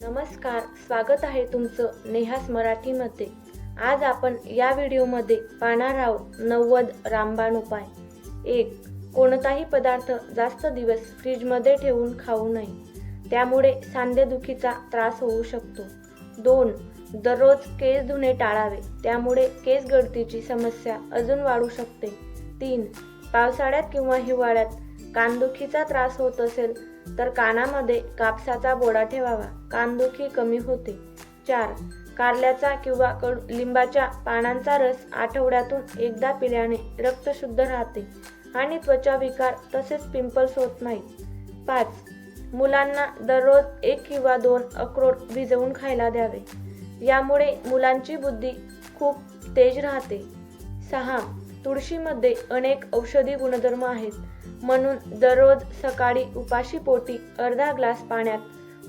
नमस्कार स्वागत आहे तुमचं नेहास मराठीमध्ये आज आपण या व्हिडिओमध्ये पाहणार आहोत नव्वद रामबाण उपाय. एक कोणताही पदार्थ जास्त दिवस फ्रीजमध्ये ठेवून खाऊ नये. त्यामुळे सांधेदुखीचा त्रास होऊ शकतो. दोन दररोज केस धुणे टाळावे. त्यामुळे केस गळतीची समस्या अजून वाढू शकते. तीन पावसाळ्यात किंवा हिवाळ्यात कानदुखीचा त्रास होत असेल तर कानामध्ये कापसाचा बोडा ठेवावा. कानदुखी कमी होते. चार कारल्याचा किंवा कडू लिंबाच्या पानांचा रस आठवड्यातून एकदा पिल्याने रक्त शुद्ध राहते आणि त्वचा विकार तसेच पिंपल्स होत नाहीत. पाच मुलांना दररोज एक किंवा दोन अक्रोड भिजवून खायला द्यावे. यामुळे मुलांची बुद्धी खूप तेज राहते. सहा तुळशीमध्ये अनेक औषधी गुणधर्म आहेत. म्हणून दररोज सकाळी उपाशी पोटी अर्धा ग्लास पाण्यात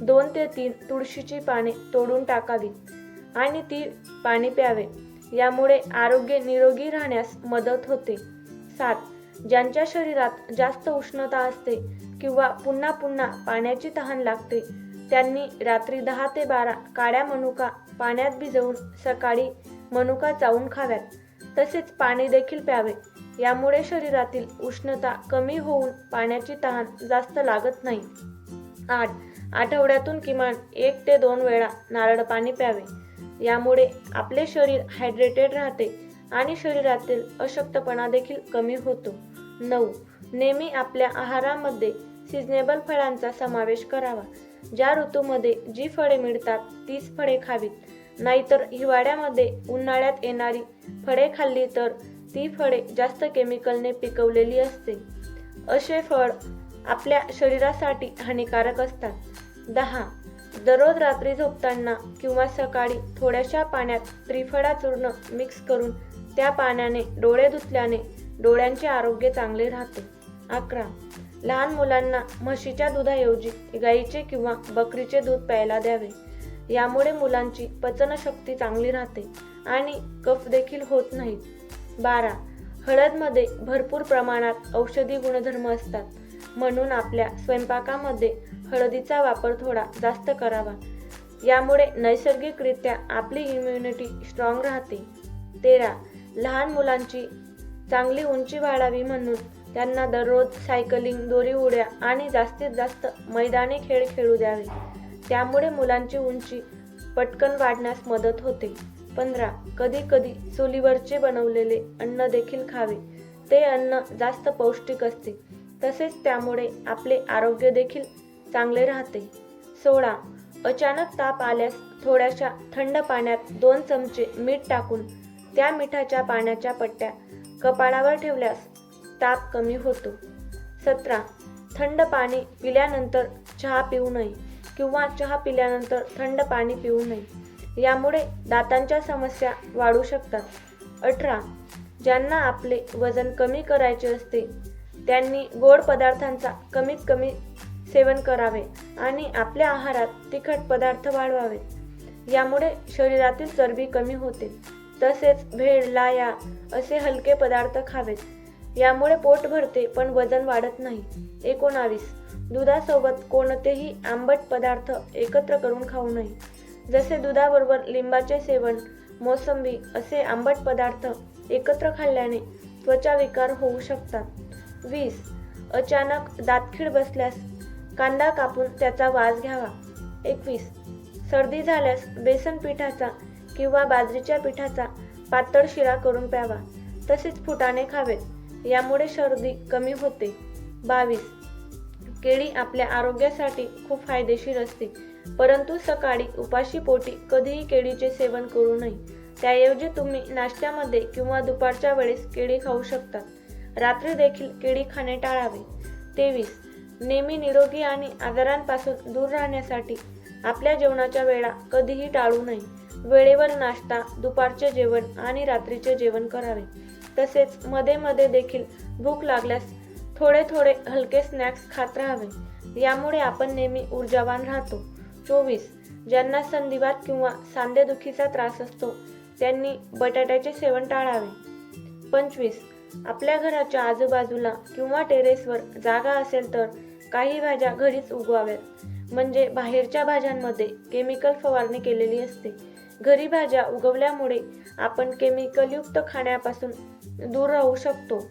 दोन ते तीन तुळशीची पाने तोडून टाकावीत आणि ती पाणी प्यावे. यामुळे आरोग्य निरोगी राहण्यास मदत होते. सात. ज्यांच्या शरीरात जास्त उष्णता असते किंवा पुन्हा पुन्हा पाण्याची तहान लागते त्यांनी रात्री दहा ते बारा काळ्या मनुका पाण्यात भिजवून सकाळी मनुका चावून खाव्यात. तसेच पाणी देखील प्यावे. यामुळे शरीरातील उष्णता कमी होऊन पाण्याची तहान जास्त लागत नाही. आठ. आठवड्यातून किमान एक ते दोन वेळा नारळ पाणी प्यावे. यामुळे आपले शरीर हायड्रेटेड राहते आणि शरीरातील अशक्तपणा देखील कमी होतो. नऊ. नेहमी आपल्या आहारामध्ये सिजनेबल फळांचा समावेश करावा. ज्या ऋतूमध्ये जी फळे मिळतात तीच फळे खावीत. नाहीतर हिवाळ्यामध्ये उन्हाळ्यात येणारी फळे खाल्ली तर ती फळे जास्त केमिकलने पिकवलेली असते. असे फळ आपल्या शरीरासाठी हानिकारक असतात. दहा दररोज रात्री झोपताना किंवा सकाळी थोड्याशा पाण्यात त्रिफळा चूर्ण मिक्स करून त्या पाण्याने डोळे धुतल्याने डोळ्यांचे आरोग्य चांगले राहते. अकरा लहान मुलांना म्हशीच्या दुधाऐवजी गाईचे किंवा बकरीचे दूध प्यायला द्यावे. यामुळे मुलांची पचनशक्ती चांगली राहते आणि कफ देखील होत नाहीत. बारा. हळदमध्ये भरपूर प्रमाणात औषधी गुणधर्म असतात. म्हणून आपल्या स्वयंपाकामध्ये हळदीचा वापर थोडा जास्त करावा. यामुळे नैसर्गिकरित्या आपली इम्युनिटी स्ट्रॉंग राहते. तेरा. लहान मुलांची चांगली उंची वाढावी म्हणून त्यांना दररोज सायकलिंग दोरी उड्या आणि जास्तीत जास्त मैदानी खेळ खेळू द्यावे. त्यामुळे मुलांची उंची पटकन वाढण्यास मदत होते. पंधरा. कधी कधी चुलीवरचे बनवलेले अन्न देखील खावे. ते अन्न जास्त पौष्टिक असते. तसेच त्यामुळे आपले आरोग्य देखील चांगले राहते. सोळा. अचानक ताप आल्यास थोड्याशा थंड पाण्यात दोन चमचे मीठ टाकून त्या मिठाच्या पाण्याच्या पट्ट्या कपाळावर ठेवल्यास ताप कमी होतो. सतरा. थंड पाणी पिल्यानंतर चहा पिऊ नये किंवा चहा पिल्यानंतर थंड पाणी पिऊ नये. यामुळे दातांच्या समस्या वाढू शकतात. अठरा ज्यांना आपले वजन कमी करायचे असते त्यांनी गोड पदार्थांचा कमीत कमी सेवन करावे आणि आपल्या आहारात तिखट पदार्थ वाढवावेत यामुळे शरीरातील चरबी कमी होते. तसेच भेळ लाया असे हलके पदार्थ खावेत. यामुळे पोट भरते पण वजन वाढत नाही. एकोणावीस दुधासोबत कोणतेही आंबट पदार्थ एकत्र करून खाऊ नये. जसे दुधाबरोबर लिंबाचे सेवन मोसंबी असे आंबट पदार्थ एकत्र खाल्ल्याने त्वचा विकार होऊ शकतात. वीस. अचानक दातखीड बसल्यास कांदा कापून त्याचा वास घ्यावा. एकवीस. सर्दी झाल्यास बेसन पिठाचा किंवा बाजरीच्या पिठाचा पातळ शिरा करून प्यावा. तसेच फुटाणे खावेत यामुळे सर्दी कमी होते. बावीस. केळी आपल्या आरोग्यासाठी खूप फायदेशीर असते. परंतु सकाळी उपाशी पोटी कधीही केळीचे सेवन करू नये. त्याऐवजी तुम्ही नाश्त्यामध्ये किंवा दुपारच्या वेळेस केळी खाऊ शकता. रात्री देखील केळी खाणे टाळावे. तेवीस. नेहमी निरोगी आणि आजारांपासून दूर राहण्यासाठी आपल्या जेवणाच्या वेळा कधीही टाळू नये. वेळेवर नाश्ता दुपारचे जेवण आणि रात्रीचे जेवण करावे. तसेच मध्ये मध्ये देखील भूक लागल्यास थोडे थोडे हलके स्नॅक्स खात राहावे. यामुळे आपण नेहमी ऊर्जावान राहतो. चोवीस. ज्यांना संधिवात किंवा सांधेदुखीचा त्रास असतो त्यांनी बटाट्याचे सेवन टाळावे. पंचवीस. आपल्या घराच्या आजूबाजूला किंवा टेरेसवर जागा असेल तर काही भाज्या घरीच उगवाव्यात. म्हणजे बाहेरच्या भाज्यांमध्ये केमिकल फवारणी केलेली असते. घरी भाज्या उगवल्यामुळे आपण केमिकलयुक्त खाण्यापासून दूर राहू शकतो.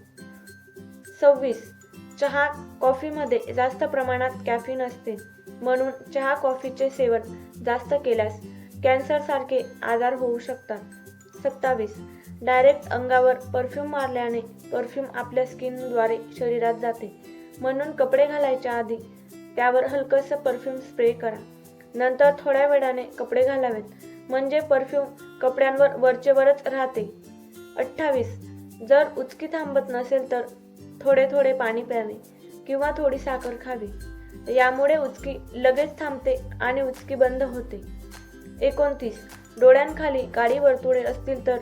सव्वीस. चहा कॉफीमध्ये जास्त प्रमाणात कॅफिन असते. म्हणून चहा कॉफीचे सेवन जास्त केल्यास कॅन्सरसारखे आजार होऊ शकतात. सत्तावीस. डायरेक्ट अंगावर परफ्यूम मारल्याने परफ्यूम आपल्या स्किनद्वारे शरीरात जाते. म्हणून कपडे घालायच्या आधी त्यावर हलकंसं परफ्यूम स्प्रे करा. नंतर थोड्या वेळाने कपडे घालावेत. म्हणजे परफ्यूम कपड्यांवर वरचेवरच राहते. अठ्ठावीस. जर उचकी थांबत नसेल तर थोडे थोडे पाणी प्यावे किंवा थोडी साखर खावी. यामुळे उचकी लगेच थांबते आणि उचकी बंद होते. एकोणतीस. डोळ्यांखाली काळी वर्तुळे असतील तर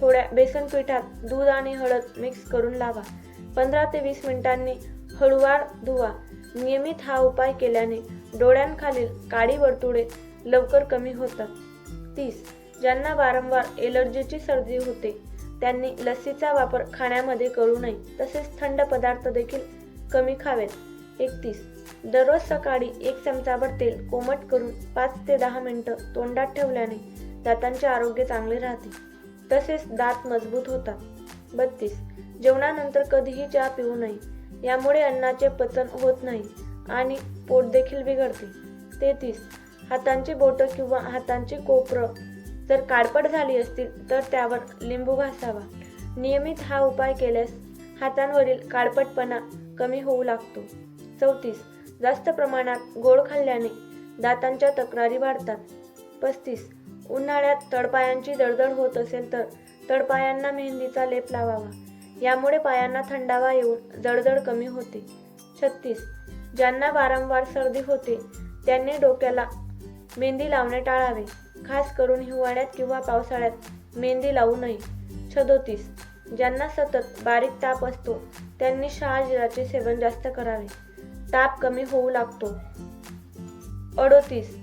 थोड्या बेसन पिठात दूध आणि हळद मिक्स करून लावा. पंधरा ते वीस मिनिटांनी हळूवार धुवा. नियमित हा उपाय केल्याने डोळ्यांखालील काळी वर्तुळे लवकर कमी होतात. तीस. ज्यांना वारंवार एलर्जीची सर्दी होते त्यांनी लस्सीचा वापर खाण्यामध्ये करू नये. तसेच थंड पदार्थ देखील कमी खावेत. एकतीस. दररोज सकाळी एक चमचाभर तेल कोमट करून पाच ते दहा मिनटं तोंडात ठेवल्याने दातांचे आरोग्य चांगले राहते. तसेच दात मजबूत होतात. बत्तीस. जेवणानंतर कधीही चहा पिऊ नये. यामुळे अन्नाचे पचन होत नाही आणि पोट देखील बिघडते. तेहतीस. हातांची बोटं किंवा हातांची कोपरं जर काळपट झाली असतील तर त्यावर लिंबू घासावा. नियमित हा उपाय केल्यास हातांवरील काळपटपणा कमी होऊ लागतो. चौतीस. जास्त प्रमाणात गोड खाल्ल्याने दातांच्या तक्रारी वाढतात. पस्तीस. उन्हाळ्यात तडपायांची दळदळ होत असेल तर तडपायांना मेहंदीचा लेप लावावा. यामुळे पायांना थंडावा येऊन जडजड कमी होते. छत्तीस. ज्यांना वारंवार सर्दी होते त्यांनी डोक्याला मेहंदी लावणे टाळावे. खास करून हिवाळ्यात किंवा पावसाळ्यात मेहंदी लावू नये. छदोतीस. ज्यांना सतत बारीक ताप असतो त्यांनी शहाजिराचे सेवन जास्त करावे. ताप कमी होऊ लागतो. अडोतीस.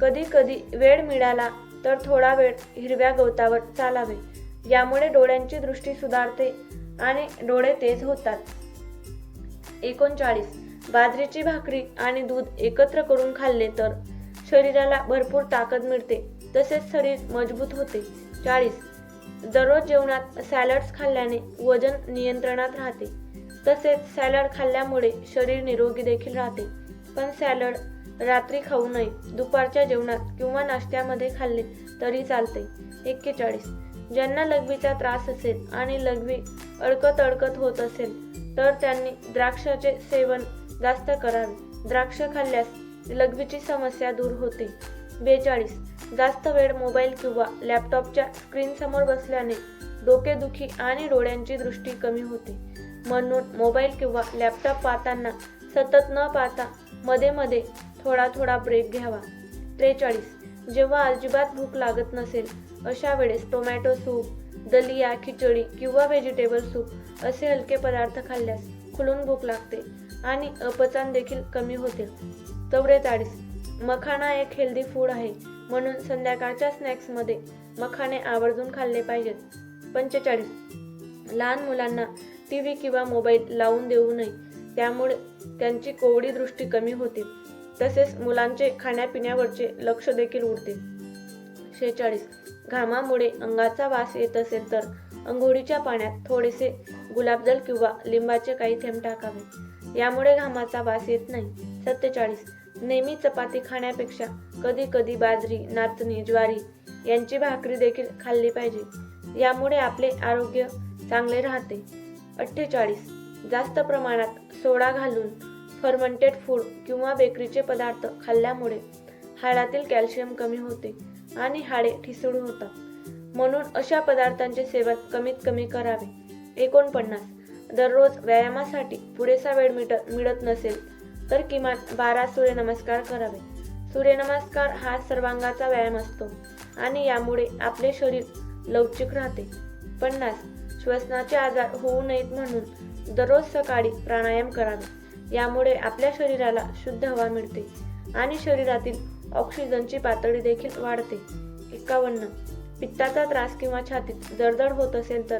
कधी कधी वेळ मिळाला तर थोडा वेळ हिरव्या गवतावर चालावे. यामुळे डोळ्यांची दृष्टी सुधारते आणि डोळे तेज होतात. एकोणचाळीस. बाजरीची भाकरी आणि दूध एकत्र करून खाल्ले तर शरीराला भरपूर ताकद मिळते. तसेच शरीर मजबूत होते. चाळीस. दररोज जेवणात सॅलड्स खाल्ल्याने वजन नियंत्रणात राहते. तसेच सॅलड खाल्ल्यामुळे शरीर निरोगी देखील राहते. पण सॅलड रात्री खाऊ नये दुपारच्या जेवणात किंवा नाश्त्यामध्ये खाल्ले तरी चालते. एक्केचाळीस. ज्यांना लघवीचा त्रास असेल आणि लघवी अडकत अडकत होत असेल तर त्यांनी द्राक्षाचे सेवन जास्त करावे. द्राक्ष खाल्ल्यास लघवीची समस्या दूर होते. बेचाळीस. जास्त वेळ मोबाईल किंवा लॅपटॉपच्या स्क्रीनसमोर बसल्याने डोकेदुखी आणि डोळ्यांची दृष्टी कमी होते. म्हणून मोबाईल किंवा लॅपटॉप पाहताना सतत न पाहता मध्ये मध्ये थोडा थोडा ब्रेक घ्यावा. त्रेचाळीस. जेव्हा अजिबात भूक लागत नसेल अशा वेळेस टोमॅटो सूप दलिया खिचडी किंवा व्हेजिटेबल सूप असे हलके पदार्थ खाल्ल्यास खुलून भूक लागते आणि अपचन देखील कमी होते. चौवेचाळीस. मखाणा एक हेल्दी फूड आहे म्हणून संध्याकाळच्या स्नॅक्समध्ये मखाणे आवर्जून खाल्ले पाहिजेत. पंचेचाळीस. लहान मुलांना टी व्ही किंवा मोबाईल लावून देऊ नये. त्यामुळे त्यांची कोवडी दृष्टी कमी होते. तसेच मुलांचे खाण्यापिण्यावरचे लक्ष देखील उडते. शेहेचाळीस घामामुळे अंगाचा वास येत असेल तर अंघोळीच्या पाण्यात थोडेसे गुलाबजल किंवा लिंबाचे काही थेंब टाकावे. यामुळे घामाचा वास येत नाही. सत्तेचाळीस. नेहमी चपाती खाण्यापेक्षा कधी कधी बाजरी नाचणी ज्वारी यांची भाकरी देखील खाल्ली पाहिजे. यामुळे आपले आरोग्य चांगले राहते. अठ्ठेचाळीस. जास्त प्रमाणात सोडा घालून फर्मंटेड फूड किंवा बेकरीचे पदार्थ खाल्ल्यामुळे हाडातील कॅल्शियम कमी होते आणि हाडे ठिसूळ होतात. म्हणून अशा पदार्थांचे सेवन कमीत कमी करावे. एकोणपन्नास. दररोज व्यायामासाठी पुरेसा वेळ मिट मिळत नसेल तर किमान बारा सूर्यनमस्कार करावे. सूर्यनमस्कार हा सर्वांगाचा व्यायाम असतो आणि यामुळे आपले शरीर लवचिक राहते. पन्नास. श्वसनाचे आजार होऊ नयेत म्हणून दररोज सकाळी प्राणायाम करावे. यामुळे आपल्या शरीराला शुद्ध हवा मिळते आणि शरीरातील ऑक्सिजनची पातळी देखील वाढते. एक्कावन्न पित्ताचा त्रास किंवा छातीत जडजड होत असेल तर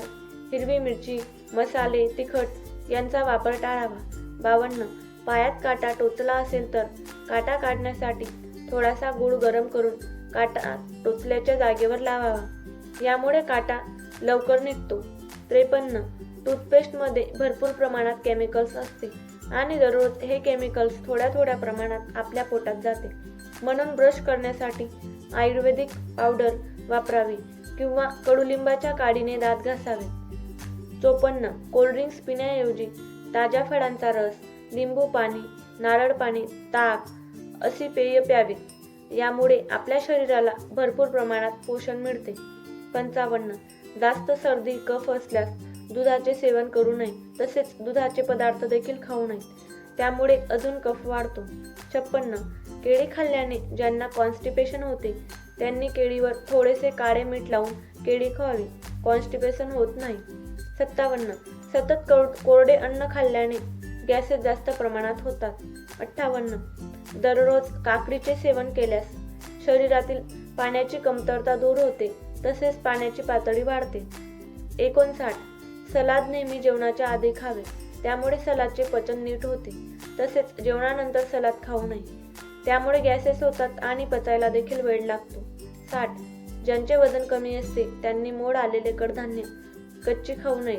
हिरवी मिरची मसाले तिखट यांचा वापर टाळावा. बावन्न. पायात काटा टोचला असेल तर काटा काढण्यासाठी थोडासा गूळ गरम करून काटा टोचल्याच्या जागेवर लावावा. यामुळे काटा लवकर निघतो. त्रेपन्न. टूथपेस्टमध्ये भरपूर प्रमाणात केमिकल्स असते आणि दररोज हे केमिकल्स थोड्या थोड्या प्रमाणात आपल्या पोटात जाते. म्हणून ब्रश करण्यासाठी आयुर्वेदिक पावडर वापरावी किंवा कडुलिंबाच्या काडीने दात घासावे. चोपन्न. कोल्ड्रिंक्स पिण्याऐवजी ताज्या फळांचा रस लिंबू पाणी नारळ पाणी ताक अशी पेय प्यावीत. यामुळे आपल्या शरीराला भरपूर प्रमाणात पोषण मिळते. पंचावन्न. जास्त सर्दी कफ असल्यास दुधाचे सेवन करू नये. तसेच दुधाचे पदार्थ देखील खाऊ नयेत त्यामुळे अजून कफ वाढतो. छप्पन्न. केळी खाल्ल्याने ज्यांना कॉन्स्टिपेशन होते त्यांनी केळीवर थोडेसे काळे मीठ लावून केळी खावी. कॉन्स्टिपेशन होत नाही. सत्तावन्न. सतत कोर- कोरडे अन्न खाल्ल्याने गॅसेस जास्त प्रमाणात होतात. अठ्ठावन्न. दररोज काकडीचे सेवन केल्यास शरीरातील पाण्याची कमतरता दूर होते. तसेच पाण्याची पातळी वाढते. एकोणसाठ. सलाद नेहमी जेवणाच्या आधी खावे त्यामुळे सलादचे पचन नीट होते. तसेच जेवणानंतर सलाद खाऊ नये. त्यामुळे गॅसेस होतात आणि पचायला देखील वेळ लागतो. साठ. ज्यांचे वजन कमी असते त्यांनी मोड आलेले कडधान्य कच्ची खाऊ नये.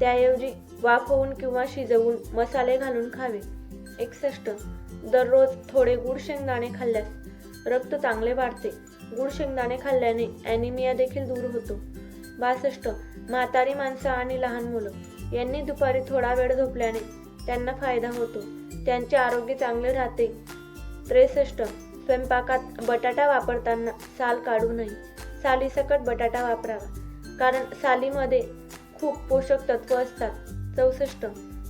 त्याऐवजी वाफ होऊन किंवा शिजवून मसाले घालून खावे. एकसष्ट. दररोज थोडे गुड शेंगदाणे खाल्ल्यास रक्त चांगले वाढते. गुड शेंगदाणे खाल्ल्याने ॲनिमिया देखील दूर होतो. बासष्ट. म्हातारी माणसं आणि लहान मुलं. यांनी दुपारी थोडा वेळ झोपल्याने त्यांना फायदा होतो. त्यांचे आरोग्य चांगले राहते. त्रेसष्ट. स्वयंपाकात बटाटा वापरताना साल काढू नये. सालीसकट बटाटा वापरावा. कारण सालीमध्ये खूप पोषक तत्व असतात. चौसष्ट.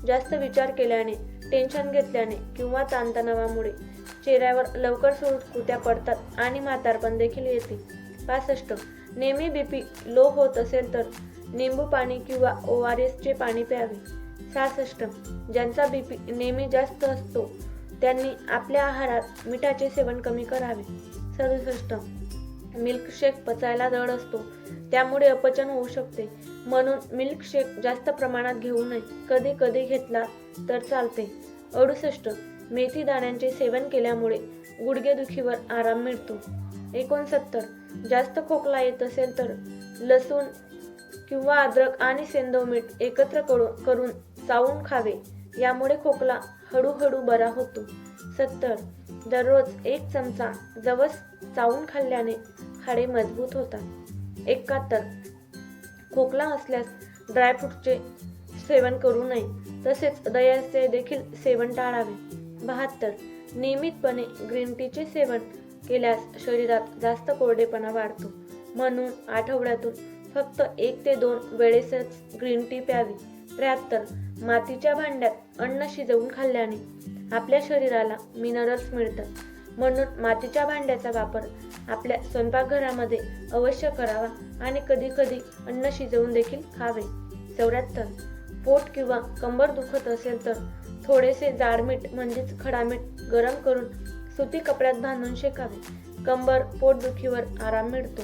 जास्त विचार केल्याने टेन्शन घेतल्याने किंवा ताणतणावामुळे चेहऱ्यावर लवकर सुरकुत्या पडतात आणि म्हातारपण देखील येते. पासष्ट. नेहमी बीपी लो होत असेल तर निंबू पाणी किंवा ओ आर एसचे पाणी प्यावे. सहासष्ट. ज्यांचा बीपी नेहमी जास्त असतो त्यांनी आपल्या आहारात मिठाचे सेवन कमी करावे. सदुसष्ट. मिल्कशेक पचायला जड असतो त्यामुळे अपचन होऊ शकते. म्हणून मिल्कशेक जास्त प्रमाणात घेऊ नये. कधी कधी घेतला तर चालते. अडुसष्ट. मेथी दाण्यांचे सेवन केल्यामुळे गुडघेदुखीवर आराम मिळतो. एकोणसत्तर. जास्त खोकला येत असेल तर लसूण किंवा अद्रक आणि सेंदव मीठ एकत्र करून करून चावून खावे. यामुळे खोकला हळूहळू बरा होतो. सत्तर. दररोज एक चमचा जवस चावून खाल्ल्याने हाडे मजबूत होतात. एकाहत्तर. खोकला असल्यास ड्रायफ्रूटचे सेवन करू नये. तसेच दह्याचे देखील सेवन टाळावे. बहात्तर. नियमितपणे ग्रीन टीचे सेवन केल्यास शरीरात जास्त कोरडेपणा वाढतो. म्हणून आठवड्यातून फक्त एक ते दोन वेळेसच ग्रीन टी प्यावी. त्र्याहत्तर. मातीच्या भांड्यात अन्न शिजवून खाल्ल्याने आपल्या शरीराला मिनरल्स मिळतात. म्हणून मातीच्या भांड्याचा वापर आपल्या स्वयंपाकघरामध्ये अवश्य करावा आणि कधी कधी अन्न शिजवून देखील खावे. चौऱ्याहत्तर. पोट किंवा कंबर दुखत असेल तर थोडेसे जाड मीठ म्हणजेच खडा मीठ गरम करून सुती कपड्यात बांधून शेकावे. कंबर पोटदुखीवर आराम मिळतो.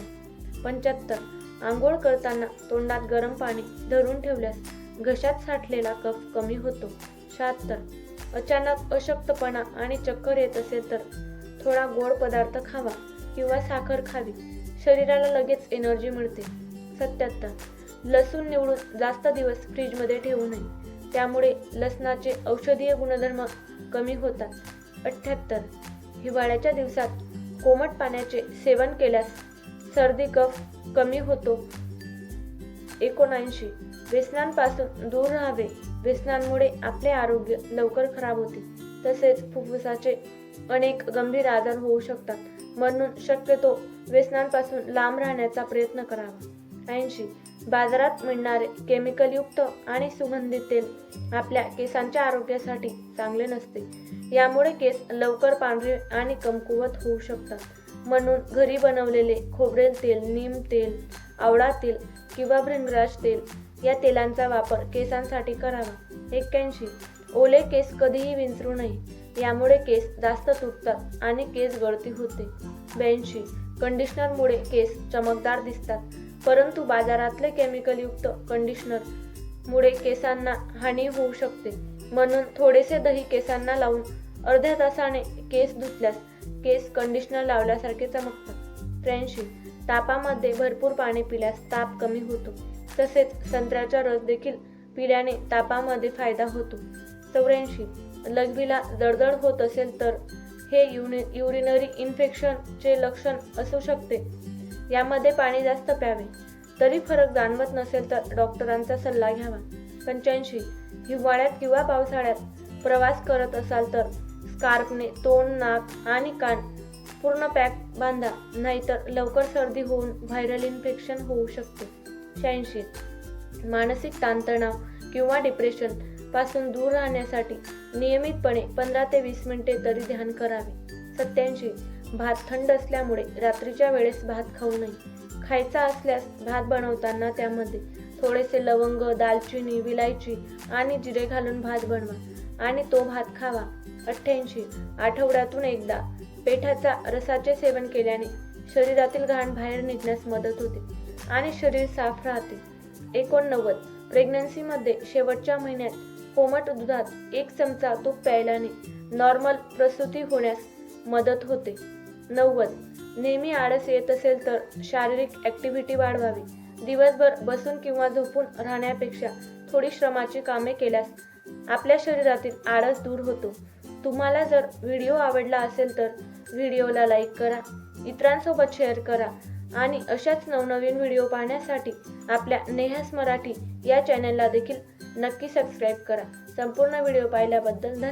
पंच्याहत्तर. आंघोळ करताना तोंडात गरम पाणी धरून ठेवल्यास घशात साठलेला कफ कमी होतो. शहात्तर. अचानक अशक्तपणा आणि चक्कर येत असेल तर थोडा गोड पदार्थ खावा किंवा साखर खावी. शरीराला लगेच एनर्जी मिळते. सत्याहत्तर. लसूण निवडून जास्त दिवस फ्रीजमध्ये ठेवू नये. त्यामुळे लसणाचे औषधीय गुणधर्म कमी होतात. अठ्ठ्याहत्तर हिवाळ्याच्या दिवसात कोमट पाण्याचे सेवन केल्यास सर्दी कफ कमी होतो. एकोणऐंशी. व्यसनांपासून दूर राहावे. व्यसनांमुळे आपले आरोग्य लवकर खराब होते. तसेच फुफ्फुसाचे अनेक गंभीर आजार होऊ शकतात. म्हणून शक्यतो व्यसनांपासून लांब राहण्याचा प्रयत्न करावा. ऐंशी. बाजारात मिळणारे केमिकलयुक्त आणि सुगंधित तेल आपल्या केसांच्या आरोग्यासाठी चांगले नसते. यामुळे केस लवकर पांढरे आणि कमकुवत होऊ शकतात. म्हणून घरी बनवलेले खोबरेल तेल नीम तेल आवळा तेल किंवा भृंगराज तेल या तेलांचा वापर केसांसाठी करावा. एक्क्याऐंशी. ओले केस कधीही विंचरू नये. यामुळे केस जास्त तुटतात आणि केस गळती होते. ब्याऐंशी. कंडिशनरमुळे केस चमकदार दिसतात. परंतु बाजारातले केमिकलयुक्त कंडिशनर मुळे केसांना हानी होऊ शकते. म्हणून थोडेसे दही केसांना लावून अर्ध्या तासाने केस धुतल्यास केस कंडिशनर लावल्यासारखे चमकतात. त्र्याऐंशी तापामध्ये भरपूर पाणी पिल्यास ताप कमी होतो. तसेच संत्र्याचा रस देखील पिल्याने तापामध्ये फायदा होतो. चौऱ्याऐंशी लघवीला जळजळ होत असेल तर हे युनि युरिनरी इन्फेक्शनचे लक्षण असू शकते. यामध्ये पाणी जास्त प्यावे. तरी फरक जाणवत नसेल तर डॉक्टरांचा सल्ला घ्यावा. पंच्याऐंशी. हिवाळ्यात किंवा पावसाळ्यात प्रवास करत असाल तर स्कार्फने तोंड नाक आणि कान पूर्ण पॅक बांधा. नाहीतर लवकर सर्दी होऊन व्हायरल इन्फेक्शन होऊ शकते. शहाऐंशी. मानसिक ताणतणाव किंवा डिप्रेशनपासून दूर राहण्यासाठी नियमितपणे पंधरा ते वीस मिनिटे तरी ध्यान करावे. सत्याऐंशी भात थंड असल्यामुळे रात्रीच्या वेळेस भात खाऊ नये. खायचा असल्यास भात बनवताना त्यामध्ये थोडेसे लवंग दालचिनी विलायची आणि जिरे घालून भात बनवा आणि तो भात खावा. अठ्ठ्याऐंशी. आठवड्यातून एकदा पेठाचा रसाचे सेवन केल्याने शरीरातील घाण बाहेर निघण्यास मदत होते आणि शरीर साफ राहते. एकोणनव्वद. प्रेग्नन्सीमध्ये शेवटच्या महिन्यात कोमट दुधात एक चमचा तूप प्यायल्याने नॉर्मल प्रसूती होण्यास मदत होते. नव्वद. नेहमी आळस येत असेल तर शारीरिक ॲक्टिव्हिटी वाढवावी. दिवसभर बसून किंवा झोपून राहण्यापेक्षा थोडी श्रमाची कामे केल्यास आपल्या शरीरातील आळस दूर होतो. तुम्हाला जर व्हिडिओ आवडला असेल तर व्हिडिओला लाईक करा इतरांसोबत शेअर करा आणि अशाच नवनवीन व्हिडिओ पाहण्यासाठी आपल्या नेहास मराठी या चॅनलला देखील नक्की सबस्क्राईब करा. संपूर्ण व्हिडिओ पाहिल्याबद्दल धन्यवाद.